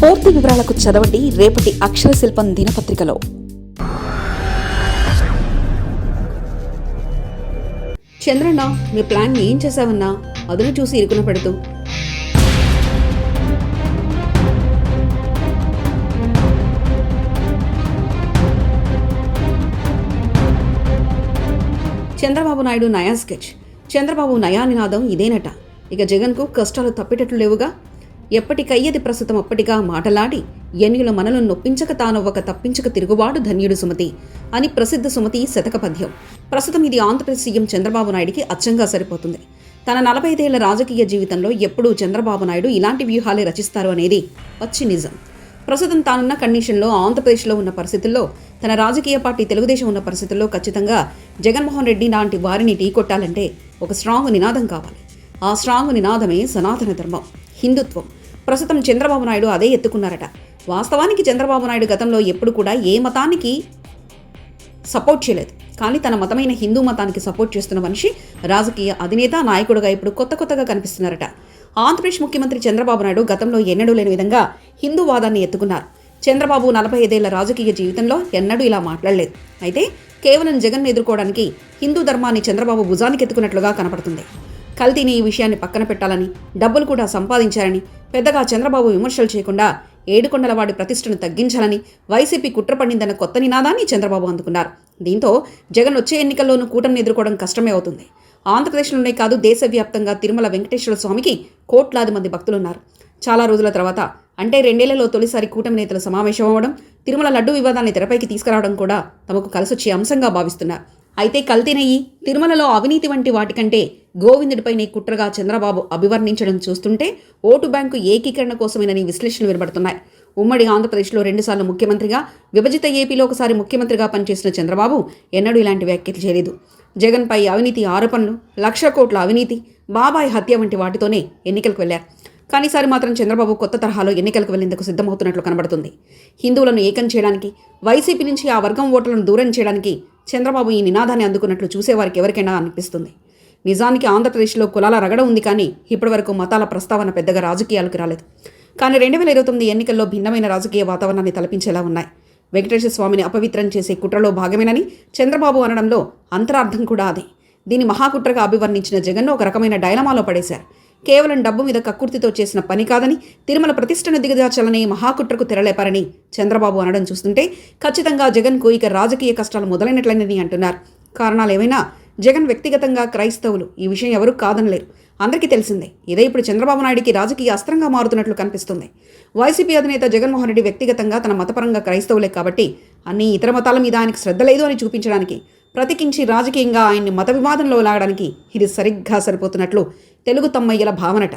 పూర్తి వివరాలకు చదవండి రేపటి అక్షర శిల్పం దినపత్రికలో. చంద్రన్న మీ ప్లాన్ ఏం చేశావన్నా? అదును చూసి ఇరుకున పెడుతూ. చంద్రబాబు నాయుడు నయా స్కెచ్. చంద్రబాబు నయా నినాదం ఇదేనట. ఇక జగన్కు కష్టాలు తప్పేటట్లు లేవుగా? ఎప్పటికయ్యది ప్రస్తుతం అప్పటిగా మాటలాడి ఎన్యుల మనలను నొప్పించక తానొవ్వక తప్పించక తిరుగుబాటు ధన్యుడు సుమతి అని ప్రసిద్ధ సుమతి శతక పద్యం. ప్రస్తుతం ఇది ఆంధ్రప్రదేశ్ సీఎం చంద్రబాబు నాయుడికి అచ్చంగా సరిపోతుంది. తన నలభై ఐదేళ్ళ రాజకీయ జీవితంలో ఎప్పుడూ చంద్రబాబు నాయుడు ఇలాంటి వ్యూహాలే రచిస్తారు అనేది పచ్చి నిజం. ప్రస్తుతం తానున్న కండిషన్లో ఆంధ్రప్రదేశ్లో ఉన్న పరిస్థితుల్లో తన రాజకీయ పార్టీ తెలుగుదేశం ఉన్న పరిస్థితుల్లో ఖచ్చితంగా జగన్మోహన్ రెడ్డి లాంటి వారిని ఢీకొట్టాలంటే ఒక స్ట్రాంగ్ నినాదం కావాలి. ఆ స్ట్రాంగ్ నినాదమే సనాతన ధర్మం. హిందుత్వం. ప్రస్తుతం చంద్రబాబు నాయుడు అదే ఎత్తుకున్నారట. వాస్తవానికి చంద్రబాబు నాయుడు గతంలో ఎప్పుడు కూడా ఏ మతానికి సపోర్ట్ చేయలేదు. కానీ తన మతమైన హిందూ మతానికి సపోర్ట్ చేస్తున్న మనిషి రాజకీయ అధినేత నాయకుడుగా ఇప్పుడు కొత్త కొత్తగా కనిపిస్తున్నారట. ఆంధ్రప్రదేశ్ ముఖ్యమంత్రి చంద్రబాబు నాయుడు గతంలో ఎన్నడూ లేని విధంగా హిందూ వాదాన్ని ఎత్తుకున్నారు. చంద్రబాబు నలభై ఐదేళ్ళ రాజకీయ జీవితంలో ఎన్నడూ ఇలా మాట్లాడలేదు. అయితే కేవలం జగన్ ఎదుర్కోవడానికి హిందూ ధర్మాన్ని చంద్రబాబు భుజానికి ఎత్తుకున్నట్లుగా కనపడుతుంది. కల్తీని ఈ విషయాన్ని పక్కన పెట్టాలని డబ్బులు కూడా సంపాదించారని పెద్దగా చంద్రబాబు విమర్శలు చేయకుండా ఏడుకొండలవాడి ప్రతిష్టను తగ్గించాలని వైసీపీ కుట్ర పండిందన్న కొత్త నినాదాన్ని చంద్రబాబు అందుకున్నారు. దీంతో జగన్ వచ్చే ఎన్నికల్లోనూ కూటమిని ఎదుర్కోవడం కష్టమే అవుతుంది. ఆంధ్రప్రదేశ్లోనే కాదు దేశవ్యాప్తంగా తిరుమల వెంకటేశ్వర స్వామికి కోట్లాది మంది భక్తులున్నారు. చాలా రోజుల తర్వాత అంటే రెండేళ్ళలో తొలిసారి కూటమి నేతలు సమావేశం అవ్వడం తిరుమల లడ్డు వివాదాన్ని తెరపైకి తీసుకురావడం కూడా తమకు కలిసొచ్చే అంశంగా భావిస్తున్నారు. అయితే కల్తీనయ్యి తిరుమలలో అవినీతి వంటి వాటికంటే గోవిందుడిపైనే కుట్రగా చంద్రబాబు అభివర్ణించడం చూస్తుంటే ఓటు బ్యాంకు ఏకీకరణ కోసమేనని విశ్లేషణలు వినబడుతున్నాయి. ఉమ్మడి ఆంధ్రప్రదేశ్లో రెండుసార్లు ముఖ్యమంత్రిగా విభజిత ఏపీలో ఒకసారి ముఖ్యమంత్రిగా పనిచేసిన చంద్రబాబు ఎన్నడూ ఇలాంటి వ్యాఖ్యలు చేయలేదు. జగన్పై అవినీతి ఆరోపణలు లక్ష కోట్ల అవినీతి బాబాయ్ హత్య వంటి వాటితోనే ఎన్నికలకు వెళ్ళారు కానీ ఈసారి మాత్రం చంద్రబాబు కొత్త తరహాలో ఎన్నికలకు వెళ్ళేందుకు సిద్ధమవుతున్నట్లు కనబడుతుంది. హిందువులను ఏకం చేయడానికి వైసీపీ నుంచి ఆ వర్గం ఓట్లను దూరం చేయడానికి చంద్రబాబు ఈ నినాదాన్ని అందుకున్నట్లు చూసేవారికి ఎవరికైనా అనిపిస్తుంది. నిజానికి ఆంధ్రప్రదేశ్లో కులాల రగడ ఉంది కానీ ఇప్పటివరకు మతాల ప్రస్తావన పెద్దగా రాజకీయాలకు రాలేదు. కానీ రెండు వేల ఇరవై తొమ్మిది ఎన్నికల్లో భిన్నమైన రాజకీయ వాతావరణాన్ని తలపించేలా ఉన్నాయి. వెంకటేశ్వర స్వామిని అపవిత్రం చేసే కుట్రలో భాగమేనని చంద్రబాబు అనడంలో అంతరార్థం కూడా అదే. దీన్ని మహాకుట్రగా అభివర్ణించిన జగన్ను ఒక రకమైన డైలమాలో పడేశారు. కేవలం డబ్బు మీద కక్కుర్తితో చేసిన పని కాదని తిరుమల ప్రతిష్టను దిగజార్చాలని మహాకుట్రకు తెరలేపారని చంద్రబాబు అనడం చూస్తుంటే ఖచ్చితంగా జగన్కు ఇక రాజకీయ కష్టాలు మొదలైనట్లయినని అంటున్నారు. కారణాలు ఏమైనా? జగన్ వ్యక్తిగతంగా క్రైస్తవులు. ఈ విషయం ఎవరూ కాదనలేరు. అందరికీ తెలిసిందే. ఇదే ఇప్పుడు చంద్రబాబు నాయుడికి రాజకీయ అస్త్రంగా మారుతున్నట్లు కనిపిస్తుంది. వైసీపీ అధినేత జగన్మోహన్ రెడ్డి వ్యక్తిగతంగా తన మతపరంగా క్రైస్తవులే కాబట్టి అన్ని ఇతర మతాల మీద ఆయనకు శ్రద్ధ లేదు అని చూపించడానికి ప్రతికించి రాజకీయంగా ఆయన్ని మత వివాదంలో లాగడానికి ఇది సరిగ్గా సరిపోతున్నట్లు తెలుగు తమ్మయ్యల భావనట.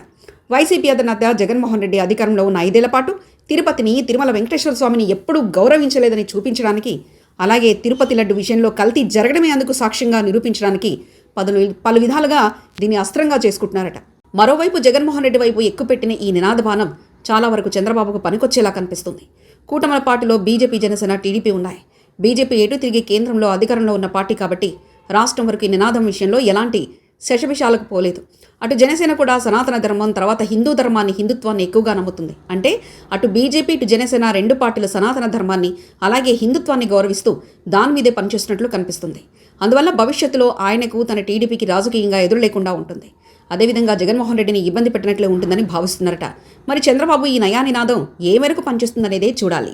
వైసీపీ అధినేత జగన్మోహన్ రెడ్డి అధికారంలో ఉన్న ఐదేళ్ళ పాటు తిరుపతిని తిరుమల వెంకటేశ్వర స్వామిని ఎప్పుడూ గౌరవించలేదని చూపించడానికి అలాగే తిరుపతి లడ్డు విషయంలో కల్తీ జరగడమే అందుకు సాక్ష్యంగా నిరూపించడానికి పలు పలు విధాలుగా దీన్ని అస్త్రంగా చేసుకుంటున్నారట. మరోవైపు జగన్మోహన్ రెడ్డి వైపు ఎక్కుపెట్టిన ఈ నినాదబాణం చాలా వరకు చంద్రబాబుకు పనికొచ్చేలా కనిపిస్తుంది. కూటమిల పార్టీలో బీజేపీ జనసేన టీడీపీ ఉన్నాయి. బీజేపీ ఎటు తిరిగి కేంద్రంలో అధికారంలో ఉన్న పార్టీ కాబట్టి రాష్ట్రం వరకు ఈ నినాదం విషయంలో ఎలాంటి శశవిషాలకు పోలేదు. అటు జనసేన కూడా సనాతన ధర్మం తర్వాత హిందూ ధర్మాన్ని హిందుత్వాన్ని ఎక్కువగా నమ్ముతుంది. అంటే అటు బీజేపీ ఇటు జనసేన రెండు పార్టీలు సనాతన ధర్మాన్ని అలాగే హిందుత్వాన్ని గౌరవిస్తూ దాని మీదే పనిచేస్తున్నట్లు కనిపిస్తుంది. అందువల్ల భవిష్యత్తులో ఆయనకు తన టీడీపీకి రాజకీయంగా ఎదురు లేకుండా ఉంటుంది. అదేవిధంగా జగన్మోహన్ రెడ్డిని ఇబ్బంది పెట్టినట్లే ఉంటుందని భావిస్తున్నారట. మరి చంద్రబాబు ఈ నయా నినాదం ఏ మేరకు పనిచేస్తుందనేదే చూడాలి.